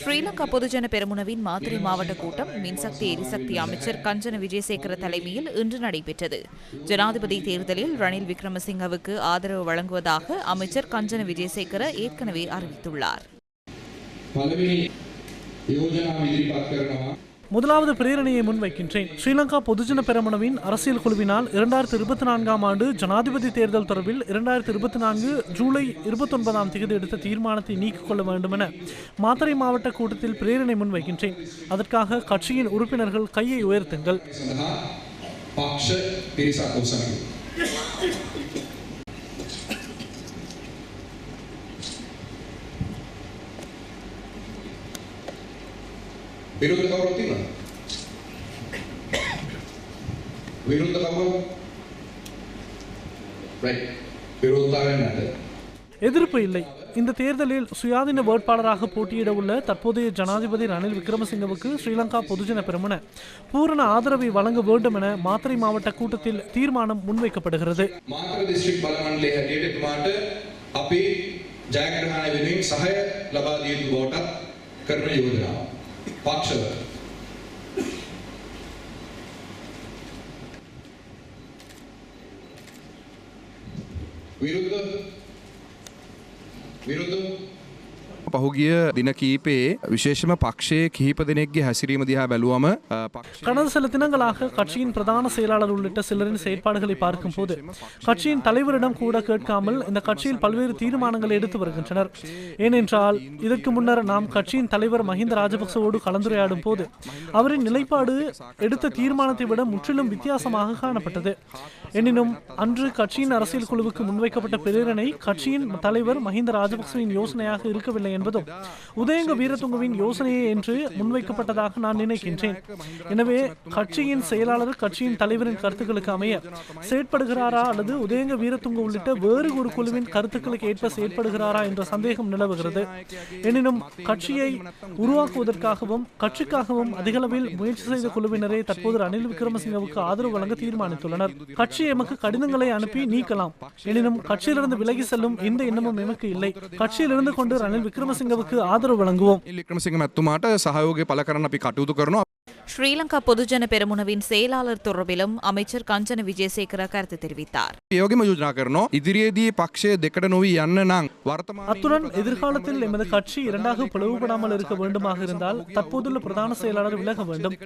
ஸ்ரீலங்கா பொதுஜன பெரமுனவின் மாதிரி மாவட்ட கூட்டம் மின்சக்தி எரிசக்தி அமைச்சர் கஞ்சன விஜயசேகர தலைமையில் இன்று நடைபெற்றது. ஜனாதிபதி தேர்தலில் ரணில் விக்ரமசிங்கவுக்கு ஆதரவு வழங்குவதாக அமைச்சர் கஞ்சன விஜயசேகர ஏற்கனவே அறிவித்துள்ளார். முதலாவது பிரேரணையை முன்வைக்கின்றேன். ஸ்ரீலங்கா பொதுஜன பெரமுனவின் அரசியல் குழுவினால் இரண்டாயிரத்தி இருபத்தி நான்காம் ஆண்டு ஜனாதிபதி தேர்தல் தொடர்பில் இரண்டாயிரத்தி இருபத்தி நான்கு ஜூலை இருபத்தொன்பதாம் தேதி எடுத்த தீர்மானத்தை நீக்கிக் கொள்ள வேண்டும் என மாத்தறை மாவட்ட கூட்டத்தில் பிரேரணை முன்வைக்கின்றேன். அதற்காக கட்சியின் உறுப்பினர்கள் கையை உயர்த்துங்கள். विरुद्ध खबर होती ना विरुद्ध खबर ரைட் விரோதாவே நல்லது எதிர்ப்பு இல்லை. இந்த தேர்தலில் சுயாதீன வேட்பாளராக போட்டியிட உள்ள தற்போதைய ஜனாதிபதி ரணில் விக்ரமசிங்கவுக்கு ஸ்ரீலங்கா பொதுஜன பெருமன. பூரண ஆதரவை வழங்க வேண்டும் என மாத்திரை மாவட்ட கூட்டத்தில் தீர்மானம் முன்வைக்கப்படுகிறது. கர்ம யோஜனா. Пак ще Уйрутто. Уйрутто. පහුගිය දින කීපේ විශේෂම පක්ෂයේ කිහිප දෙනෙක්ගේ හැසිරීම දිහා බැලුවම අ, පක්ෂ கடந்த சில தினங்களாக கட்சியின் பிரதான செயலாளர் உள்ளிட்ட சிலரின் செயற்பாடுகளை பார்க்கும் போது கட்சியின் தலைவரிடம் கூட கேட்காமல் இந்த கட்சியில் பல்வேறு தீர்மானங்களை எடுத்து வருகின்றனர் ஏனென்றால் இதற்கு முன்னர் நாம் கட்சியின் தலைவர் மஹிந்த ராஜபக்சவோடு கலந்துரையாடும் போது அவரின் நிலைப்பாடு எடுத்த தீர்மானத்தை விட முற்றிலும் வித்தியாசமாக காணப்பட்டது எனினும் அன்று கட்சியின் அரசியல் குழுவுக்கு முன்வைக்கப்பட்ட பிரேரணை கட்சியின் தலைவர் மஹிந்த ராஜபக்சவின் யோசனையாக இருக்கவில்லை என்பதும். உதயங்க வீரதுங்கவின் யோசனையே என்று முன்வைக்கப்பட்டதாக நான் நினைக்கின்றேன். எனவே கட்சியின் செயலாளர் கட்சியின் தலைவரின் கருத்துக்களுக்கு அமைய செயற்படுகிறாரா அல்லது உதயங்க வீரதுங்க உள்ளிட்ட வேறு ஒரு குழுவின் கருத்துக்களுக்கு ஏற்ப செயற்படுகிறாரா என்ற சந்தேகம் நிலவுகிறது. எனினும் கட்சியை உருவாக்குவதற்காகவும் கட்சிக்காகவும் அதிகளவில் முயற்சி செய்த குழுவினரே தற்போது ரணில் விக்ரமசிங்கவுக்கு ஆதரவு வழங்க தீர்மானித்துள்ளனர். கட்சி எமக்கு கடிதங்களை அனுப்பி நீக்கலாம். எனினும் கட்சியிலிருந்து விலகி செல்லும் எந்த எண்ணமும் எமக்கு இல்லை. கட்சியிலிருந்து கொண்டு ரணில் விக்ரமசிங்கவுக்கு ஆதரவு வழங்குவோம் விக்ரமசிங்கம் எத்துமாட்ட சகயோகி பல கடன் அப்படி கட்டுவது ஸ்ரீலங்கா பொதுஜன பெருமுனவின் செயலாளர் தொடர்பிலும் அமைச்சர் கஞ்சன விஜயசேகர கருத்து தெரிவித்தார். அத்துடன் எதிர்காலத்தில் எமது கட்சி இரண்டாக பிளவுபடாமல் இருக்க வேண்டுமாக இருந்தால் தற்போதுள்ள பிரதான செயலாளர் விலக வேண்டும்.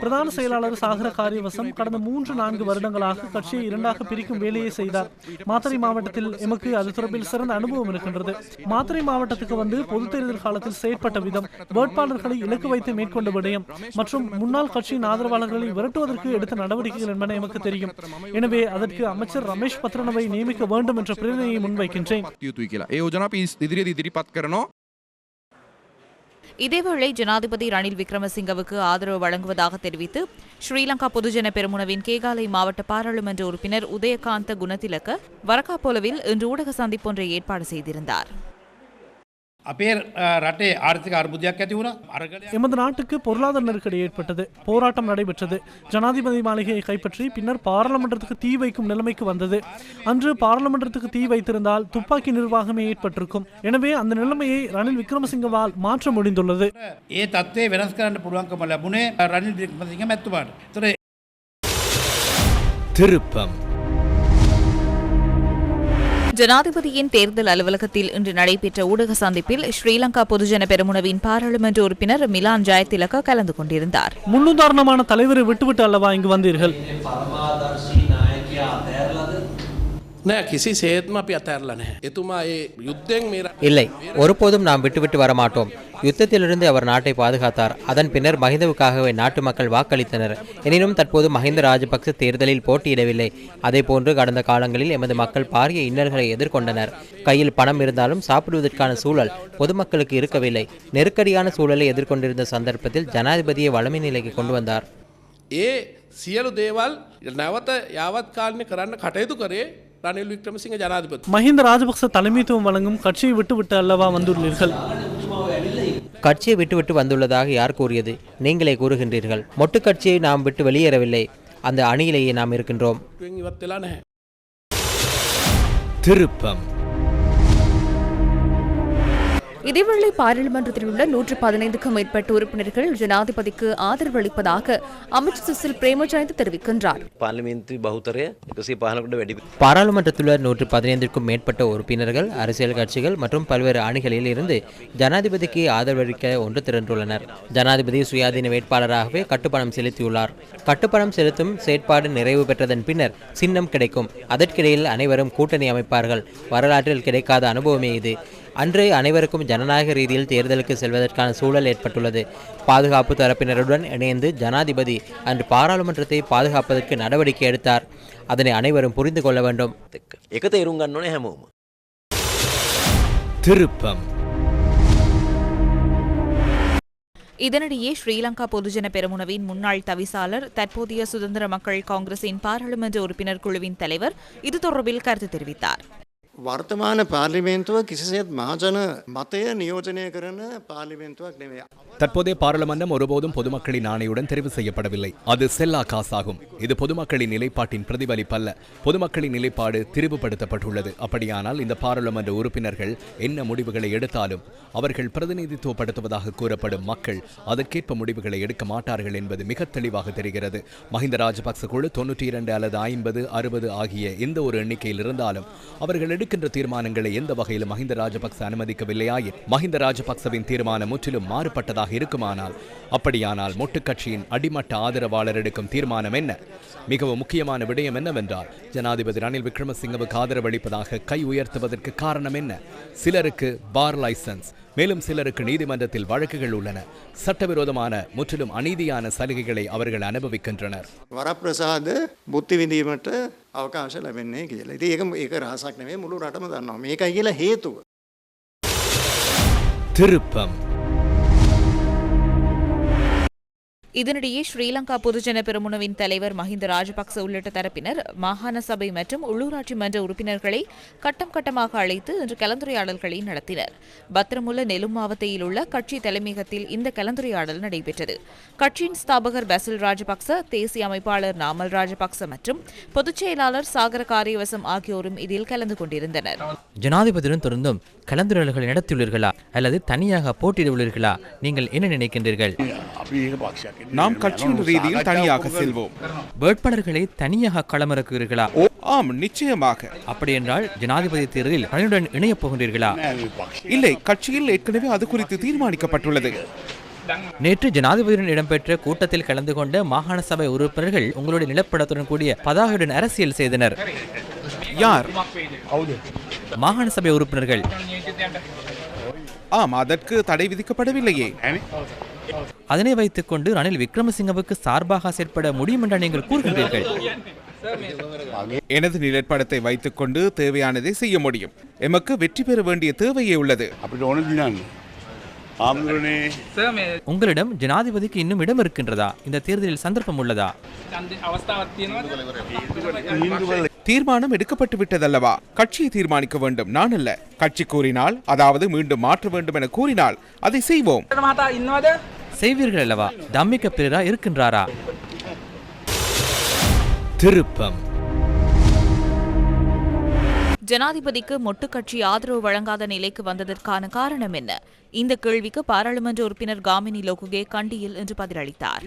பிரதான செயலாளர் சாகர காரியவசம் கடந்த மூன்று நான்கு வருடங்களாக கட்சியை இரண்டாக பிரிக்கும் வேலையை செய்தார். மாத்தறை மாவட்டத்தில் எமக்கு அது தொடர்பில் சிறந்த அனுபவம் இருக்கின்றது. மாத்தறை மாவட்டத்துக்கு வந்து பொது தேர்தல் காலத்தில் செயற்பட்ட விதம் வேட்பாளர்களை இலக்கு வைத்து மேற்கொண்ட விடயம் மற்றும் முன்னாள் கட்சியின் ஆதரவாளர்களை விரட்டுவதற்கு எடுத்த நடவடிக்கைகள் என்பன எமக்கு தெரியும். எனவே அதற்கு அமைச்சர் ரமேஷ் பத்ரனவை நியமிக்க வேண்டும் என்ற பிரேரணையை முன்வைக்கின்றேன். இதேவேளை ஜனாதிபதி ரணில் விக்ரமசிங்கவுக்கு ஆதரவு வழங்குவதாக தெரிவித்து ஸ்ரீலங்கா பொதுஜன பெருமுனவின் கேகாலை மாவட்ட பாராளுமன்ற உறுப்பினர் உதயகாந்த குணதிலக்க வரக்காப்போலவில் இன்று ஊடக சந்திப்பொன்றை ஏற்பாடு செய்திருந்தார். අපේ අ, රටේ ආර්ථික අර්බුදයක් ඇති වුණ අරගල எமது நாட்டுக்கு பொருளாதார நெருக்கடி ஏற்பட்டது போராட்டம் நடைபெற்றது ஜனாதிபதி மாளிகையை கைப்பற்றி பின்னர் பாராளுமன்றத்துக்கு தீ வைக்கும் நிலைமைக்கு வந்தது அன்று பாராளுமன்றத்துக்கு தீ வைத்திருந்தால் துப்பாக்கி நிர்வாகமே ஏற்பட்டிருக்கும் எனவே அந்த நிலைமையை ரணில் விக்ரமசிங்கவால் மாற்ற முடிந்துள்ளது ඒ තත්වේ වෙනස් කරන්න පුළුවන්කම ලැබුණේ රනිල් වික්‍රමසිංහ මැත්තුමාට. තොර திருப்பம் ஜனாதிபதியின் தேர்தல் அலுவலகத்தில் இன்று நடைபெற்ற ஊடக சந்திப்பில் ஸ்ரீலங்கா பொதுஜன பெரமுனவின் பாராளுமன்ற உறுப்பினர் மிலான் ஜெயதிலக கலந்து கொண்டிருந்தார். முன்னுதாரணமான தலைவரை விட்டுவிட்டு அல்லவா இங்கு வந்தீர்கள்? நே கிசி சேத்மா பியத்தாரலனே எதுமா ஏ யுத்தம் மீற இல்லை ஒருபோதும் நாம் விட்டுவிட்டு வரமாட்டோம். யுத்தத்திலிருந்து அவர் நாட்டை பாதுகாத்தார். அதன் பின்னர் மஹிந்தவுக்காகவே நாட்டு மக்கள் வாக்களித்தனர். எனினும் தற்போது மஹிந்த ராஜபக்ச தேர்தலில் போட்டியிடவில்லை. அதே போன்று கடந்த காலங்களில் எமது மக்கள் பாரிய இன்னல்களை எதிர்கொண்டனர். கையில் பணம் இருந்தாலும் சாப்பிடுவதற்கான சூழல் பொதுமக்களுக்கு இருக்கவில்லை. நெருக்கடியான சூழலை எதிர்கொண்டிருந்த சந்தர்ப்பத்தில் ஜனாதிபதியை வளமை நிலைக்கு கொண்டு வந்தார். ஏ சியலு தேவால் நவத்த யாவத் காலனி கரான கட்டைது கரே ரணில் விக்ரமசிங்க ஜனாதிபதி மஹிந்த ராஜபக்ச தலைமைத்துவம் வழங்கும் கட்சியை விட்டுவிட்டு அல்லவா வந்துள்ளீர்கள் கட்சியை விட்டுவிட்டு வந்துள்ளதாக யார் கூறியது? நீங்களே கூறுகின்றீர்கள். மொட்டு கட்சியை நாம் விட்டு வெளியேறவில்லை. அந்த அணியிலேயே நாம் இருக்கின்றோம். திருப்பம். இதேவேளை பாராளுமன்றத்தில் உள்ள நூற்று பதினைந்துக்கும் மேற்பட்ட உறுப்பினர்கள் ஜனாதிபதிக்கு ஆதரவு அளிப்பதாக அமைச்சர் சுசில் பிரேமஜாயந்த் தெரிவிக்கின்றார். பாராளுமன்றத்தில் உள்ள நூற்று பதினைந்திற்கும் மேற்பட்ட உறுப்பினர்கள் அரசியல் கட்சிகள் மற்றும் பல்வேறு அணிகளில் இருந்து ஜனாதிபதிக்கு ஆதரவளிக்க ஒன்று திரண்டுள்ளனர். ஜனாதிபதி சுயாதீன வேட்பாளராகவே கட்டுப்பணம் செலுத்தியுள்ளார். கட்டுப்பணம் செலுத்தும் செயற்பாடு நிறைவு பெற்றதன் பின்னர் சின்னம் கிடைக்கும். அதற்கிடையில் அனைவரும் கூட்டணி அமைப்பார்கள். வரலாற்றில் கிடைக்காத அனுபவமே இது. அன்று அனைவருக்கும் ஜனநாயக ரீதியில் தேர்தலுக்கு செல்வதற்கான சூழல் ஏற்பட்டுள்ளது. பாதுகாப்பு தரப்பினருடன் இணைந்து ஜனாதிபதி அன்று பாராளுமன்றத்தை பாதுகாப்பதற்கு நடவடிக்கை எடுத்தார். அதனை அனைவரும் புரிந்து கொள்ள வேண்டும். திருப்பம். இதனிடையே ஸ்ரீலங்கா பொதுஜன பெருமுனவின் முன்னாள் தவிசாளர் தற்போதைய சுதந்திர மக்கள் காங்கிரசின் பாராளுமன்ற உறுப்பினர் குழுவின் தலைவர் இது தொடர்பில் கருத்து தெரிவித்தார். වර්තමාන පාර්ලිමේන්තුව කිසිසේත් මහජන මතය නියෝජනය කරන පාර්ලිමේන්තුවක් නෙවේ. தற்போதைய பாராளுமன்றம் ஒருபோதும் பொதுமக்களின் ஆணையுடன் தெரிவு செய்யப்படவில்லை அது செல்லா காசாகும் இது பொதுமக்களின் நிலைப்பாட்டின் பிரதிபலிப்பல்ல பொதுமக்களின் நிலைப்பாடு திரிவுபடுத்தப்பட்டுள்ளது அப்படியானால் இந்த பாராளுமன்ற உறுப்பினர்கள் என்ன முடிவுகளை எடுத்தாலும் அவர்கள் பிரதிநிதித்துவப்படுத்துவதாக கூறப்படும் மக்கள் அதற்கேற்ப முடிவுகளை எடுக்க மாட்டார்கள் என்பது மிக தெளிவாக தெரிகிறது மஹிந்த ராஜபக்ச குழு தொன்னூற்றி இரண்டு அல்லது ஐம்பது அறுபது ஆகிய எந்த ஒரு எண்ணிக்கையில் இருந்தாலும் அவர்கள் எடுக்கின்ற தீர்மானங்களை எந்த வகையிலும் மஹிந்த ராஜபக்ச அனுமதிக்கவில்லையாயின் மஹிந்த ராஜபக்சவின் தீர்மானம் முற்றிலும் மாறுபட்டதாக இருக்குமானால் அப்படியானால் மொட்டுக்கட்சியின் அடிமட்ட ஆதரவாளர் எடுக்கும் தீர்மானம் என்ன? மிகவும் முக்கியமான விடயம் என்னவென்றால் ஜனாதிபதி ரணில் விக்ரமசிங்கவுக்கு ஆதரவளிப்பதாக கை உயர்த்துவதற்கு காரணம் என்ன? சிலருக்கு பார் லைசன்ஸ் மேலும் சிலருக்கு நீதிமன்றத்தில் வழக்குகள் உள்ளன. சட்டவிரோதமான முற்றிலும் அநீதியான சலுகைகளை அவர்கள் அனுபவிக்கின்றனர். வரப்பிரசாத் புத்தி விந்தியமற்ற අවකාශ ලැබෙන්නේ කියලා. ඉතින් ඒක ඒක රහසක් නෙවෙයි මුළු රටම දන්නවා. මේකයි කියලා හේතුව. திருப்பம் இதனிடையே ஸ்ரீலங்கா பொதுஜன பெரமுனவின் தலைவர் மஹிந்த ராஜபக்ச உள்ளிட்ட தரப்பினர் மாகாண சபை மற்றும் உள்ளூராட்சி மன்ற உறுப்பினர்களை கட்டம் கட்டமாக அழைத்து இன்று கலந்துரையாடல்களை நடத்தினர். பத்திரமுல்ல நெலும் மாவட்டத்தில் உள்ள கட்சி தலைமையகத்தில் இந்த கலந்துரையாடல் நடைபெற்றது. கட்சியின் ஸ்தாபகர் பசில் ராஜபக்ச தேசிய அமைப்பாளர் நாமல் ராஜபக்ச மற்றும் பொதுச் செயலாளர் சாகர காரியவசம் ஆகியோரும் இதில் கலந்து கொண்டிருந்தனர். ஜனாதிபதியுடன் தொடர்ந்தும் கலந்துரையாடல்களை நடத்தியுள்ளீர்களா அல்லது தனியாக போட்டியிடுவீர்களா நீங்கள் என்ன நினைக்கின்றீர்கள்? நாம் கட்சியின் ரீதியில் தனியாக செல்வோம். வேட்பாளர்களை தனியாக களமிறக்குவீர்களா ஆம் நிச்சயமாக. அப்படி என்றால் ஜனாதிபதி தேர்தலில் ரணிலுடன் இணையப் போகின்றீர்களா? இல்லை கட்சியில் ஏற்கனவே அது குறித்து தீர்மானிக்கப்பட்டுள்ளது. நேற்று ஜனாதிபதியுடன் இடம்பெற்ற கூட்டத்தில் கலந்து கொண்ட மாகாண சபை உறுப்பினர்கள் உங்களுடைய நிலப்படத்துடன் கூடிய பதாகையுடன் அரசியல் செய்தனர். யார்? மாகாண சபை உறுப்பினர்கள். ஆம் அதற்கு தடை விதிக்கப்படவில்லையே. அதனை வைத்துக்கொண்டு ரணில் விக்ரமசிங்கவுக்கு சார்பாக செயற்பட முடியும் என்று நீங்கள் கூறுகின்றீர்கள். எனது நிலப்படத்தை வைத்துக்கொண்டு தேவையானதை செய்ய முடியும். எமக்கு வெற்றி பெற வேண்டிய தேவையே உள்ளது. உங்களிடம் ஜனாதிபதிக்கு இன்னும் இடம் இருக்கின்றதா? இந்த தேர்தலில் சந்தர்ப்பம் உள்ளதா? தீர்மானம் எடுக்கப்பட்டு விட்டதல்லவா? கட்சியை தீர்மானிக்க வேண்டும். நான் அல்ல. கட்சி கூறினால் அதாவது மீண்டும் மாற்ற வேண்டும் என கூறினால் அதை செய்வோம். செய்வீர்கள் அல்லவா? தம்மிக்க பிறரா இருக்கின்றாரா? திருப்பம். ஜனாதிபதிக்கு மொட்டு கட்சி ஆதரவு வழங்காத நிலைக்கு வந்ததற்கான காரணம் என்ன? இந்த கேள்விக்கு பாராளுமன்ற உறுப்பினர் காமினி லோகுகே கண்டியில் இன்று பதிலளித்தார்.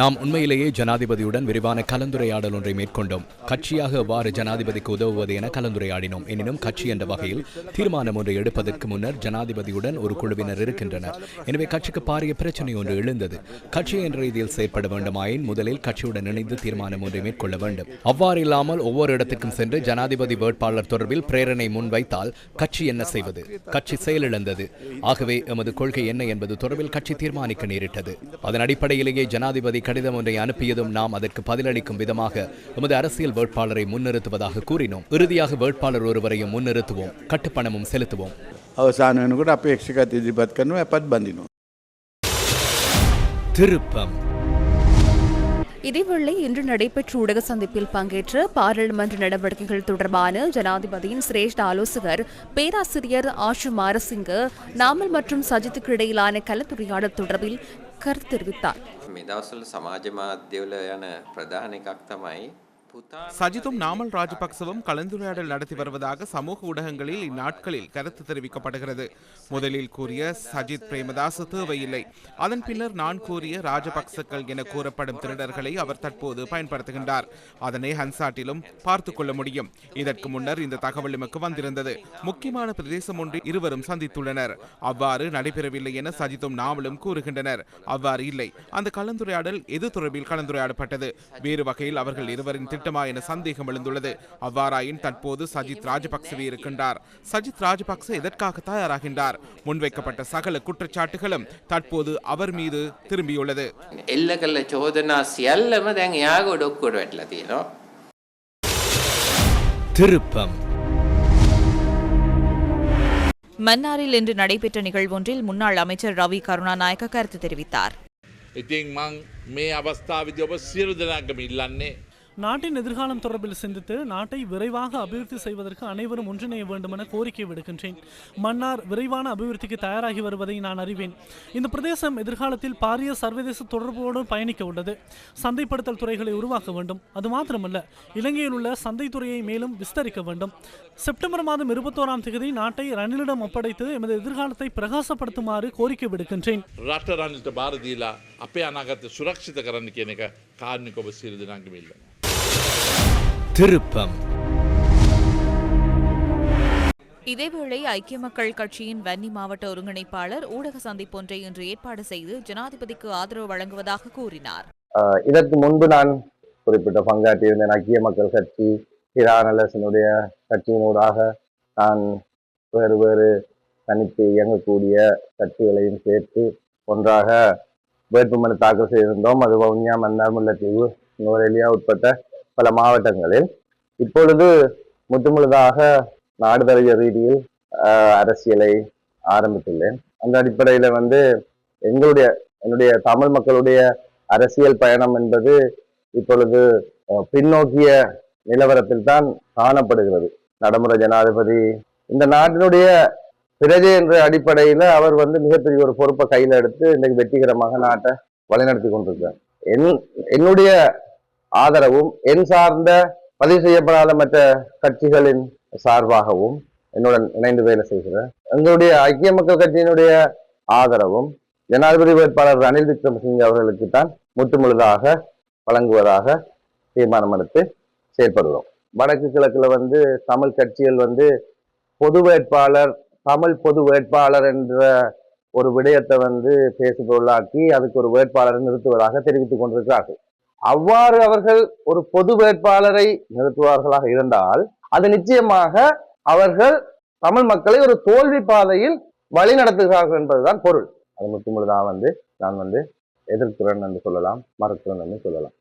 நாம் உண்மையிலேயே ஜனாதிபதியுடன் விரிவான கலந்துரையாடல் ஒன்றை மேற்கொண்டோம். கட்சியாக எவ்வாறு ஜனாதிபதிக்கு உதவுவது என கலந்துரையாடினோம். எனினும் கட்சி என்ற வகையில் தீர்மானம் ஒன்றை எடுப்பதற்கு முன்னர் ஜனாதிபதியுடன் ஒரு குழுவினர் இருக்கின்றனர். எனவே கட்சிக்கு பாரிய பிரச்சனை ஒன்று எழுந்தது. கட்சி என்ற ரீதியில் செயற்பட வேண்டுமாயின் முதலில் கட்சியுடன் இணைந்து தீர்மானம் ஒன்றை மேற்கொள்ள வேண்டும். அவ்வாறு இல்லாமல் ஒவ்வொரு இடத்துக்கும் சென்று ஜனாதிபதி வேட்பாளர் தொடர்பில் பிரேரணை முன்வைத்தால் கட்சி என்ன செய்வது? கட்சி செயலிழந்தது ஆகவே எமது கொள்கை என்ன என்பது தொடர்பில் கட்சி தீர்மானிக்க நேரிட்டது அதன் அடிப்படையிலேயே ஜனாதிபதி கடிதம் ஒன்றை அனுப்பியதும் நாம் அதற்கு பதிலளிக்கும் விதமாக எமது அரசியல் வேட்பாளரை முன்னிறுத்துவதாக கூறினோம் இறுதியாக வேட்பாளர் ஒருவரையும் முன்னிறுத்துவோம் கட்டுப்பணமும் செலுத்துவோம் අවසාන වෙනකොට අප එක්ෂිකත් ඉදිරිපත් කරනවා ඇපත් බඳිනවා. திருப்பம் இதேவேளை இன்று நடைபெற்ற ஊடக சந்திப்பில் பங்கேற்ற பாராளுமன்ற நடவடிக்கைகள் தொடர்பான ஜனாதிபதியின் சிரேஷ்ட ஆலோசகர் பேராசிரியர் ஆஷு மாரசிங்க நாமல் மற்றும் சஜித்துக்கு இடையிலான கலந்துரையாடல் தொடர்பில் கருத்து தெரிவித்தார் මේ දවස්වල සමාජ මාධ්‍යවල යන ප්‍රධාන එකක් තමයි சஜித்தும் நாமல் ராஜபக்சவும் கலந்துரையாடல் நடத்தி வருவதாக சமூக ஊடகங்களில் இந்நாட்களில் கருத்து தெரிவிக்கப்படுகிறது. முதலில் கூறிய சஜித் பிரேமதாஸ் தேவையில்லை. அதன் பின்னர் நான் கூறிய ராஜபக்சக்கள் என கூறப்படும் திருடர்களை அவர் தற்போது பயன்படுத்துகின்றார். அதனை ஹன்சாட்டிலும் பார்த்து கொள்ள முடியும். இதற்கு முன்னர் இந்த தகவல் எமக்கு வந்திருந்தது. முக்கியமான பிரதேசம் ஒன்று இருவரும் சந்தித்துள்ளனர். அவ்வாறு நடைபெறவில்லை என சஜித்தும் நாவலும் கூறுகின்றனர். அவ்வாறு இல்லை. அந்த கலந்துரையாடல் எது தொடர்பில் கலந்துரையாடப்பட்டது? வேறு வகையில் அவர்கள் இருவரின் திட்டமா என சந்தேகம் எழுந்துள்ளது அவ்வாறாயின் தற்போது சஜித் ராஜபக்சவே இருக்கின்றார் சஜித் ராஜபக்ச எதற்காக தயாராகின்றார் முன்வைக்கப்பட்ட சகல குற்றச்சாட்டுகளும் தற்போது அவர் மீது திரும்பியுள்ளது එල්ල කල්ල චෝදනා සියල්ලම දැන් එයාග ඔඩොක්කොට වැටලා තියෙනවා. திருப்பம் மன்னாரில் இன்று நடைபெற்ற நிகழ்வொன்றில் முன்னாள் அமைச்சர் ரவி கருணாநாயக்க கருத்து தெரிவித்தார் ඉතින් මං මේ අවස්ථාවිදි ඔබ සියලු දෙනාගම ඉල්ලන්නේ நாட்டின் எதிர்காலம் தொடர்பில் சிந்தித்து நாட்டை விரைவாக அபிவிருத்தி செய்வதற்கு அனைவரும் ஒன்றிணைய வேண்டும் என கோரிக்கை விடுக்கின்றேன். மன்னார் விரைவான அபிவிருத்திக்கு தயாராகி வருவதை நான் அறிவேன். இந்த பிரதேசம் எதிர்காலத்தில் பாரிய சர்வதேச தொடர்போடு பயணிக்க உள்ளது. சந்தைப்படுத்தல் துறைகளை உருவாக்க வேண்டும். அது மாத்திரமல்ல இலங்கையில் உள்ள சந்தைத்துறையை மேலும் விஸ்தரிக்க வேண்டும். செப்டம்பர் மாதம் இருபத்தோராம் தேதி நாட்டை ரணிலிடம் ஒப்படைத்து எமது எதிர்காலத்தை பிரகாசப்படுத்துமாறு கோரிக்கை விடுக்கின்றேன். ராஷ்டிர ராணிட்ட பாரதியில அப்பே அநாகத்தை சுரக்ஷித கரன் கேனக காரணிக்கு சிறிது சீரது நாங்கள் இல்லை திருப்பம். இதேவேளை ஐக்கிய மக்கள் கட்சியின் வன்னி மாவட்ட ஒருங்கிணைப்பாளர் ஊடக சந்திப்பொன்றை இன்று ஏற்பாடு செய்து ஜனாதிபதிக்கு ஆதரவு வழங்குவதாக கூறினார். இதற்கு முன்பு நான் குறிப்பிட்ட பங்காற்றியிருந்தேன் ஐக்கிய மக்கள் கட்சி ஹிரானலசனுடைய கட்சியினூடாக நான் வேறு வேறு தனித்து இயங்கக்கூடிய கட்சிகளையும் சேர்த்து ஒன்றாக வேட்புமனு தாக்கல் செய்திருந்தோம். அது வவுனியா மன்னார் முல்லைத்தீவு நுவரெலியா உட்பட்ட பல மாவட்டங்களில். இப்பொழுது முற்றுமுழுதாக நாடு தழுவிய ரீதியில் அரசியலை ஆரம்பித்துள்ளேன். அந்த அடிப்படையில் வந்து எங்களுடைய என்னுடைய தமிழ் மக்களுடைய அரசியல் பயணம் என்பது இப்பொழுது பின்னோக்கிய நிலவரத்தில் தான் காணப்படுகிறது. நடைமுறை ஜனாதிபதி இந்த நாட்டினுடைய பிரஜை என்ற அடிப்படையில அவர் வந்து மிகப்பெரிய ஒரு பொறுப்பை கையில எடுத்து இன்றைக்கு வெற்றிகரமாக நாட்டை வழிநடத்தி கொண்டிருக்கிறார். என் என்னுடைய ஆதரவும் என் சார்ந்த பதிவு செய்யப்படாத மற்ற கட்சிகளின் சார்பாகவும் என்னுடன் இணைந்து வேலை செய்கிற எங்களுடைய ஐக்கிய மக்கள் கட்சியினுடைய ஆதரவும் ஜனாதிபதி வேட்பாளர் ரணில் விக்ரமசிங்கே அவர்களுக்கு தான் முற்றுமுழுதாக வழங்குவதாக தீர்மானம் எடுத்து செயல்படுகிறோம் வடக்கு கிழக்கில் வந்து தமிழ் கட்சிகள் வந்து பொது வேட்பாளர் தமிழ் பொது வேட்பாளர் என்ற ஒரு விடயத்தை வந்து பேசுபொருளாக்கி அதுக்கு ஒரு வேட்பாளரை நிறுத்துவதாக தெரிவித்துக் கொண்டிருக்கிறார்கள். அவ்வாறு அவர்கள் ஒரு பொது வேட்பாளரை நிறுத்துவார்களாக இருந்தால் அது நிச்சயமாக அவர்கள் தமிழ் மக்களை ஒரு தோல்வி பாதையில் வழி நடத்துகிறார்கள் என்பதுதான் பொருள். அது முற்றுமுழுதாக வந்து நான் வந்து எதிர்க்கிறேன் என்று சொல்லலாம் மறுக்கிறேன் என்று சொல்லலாம்.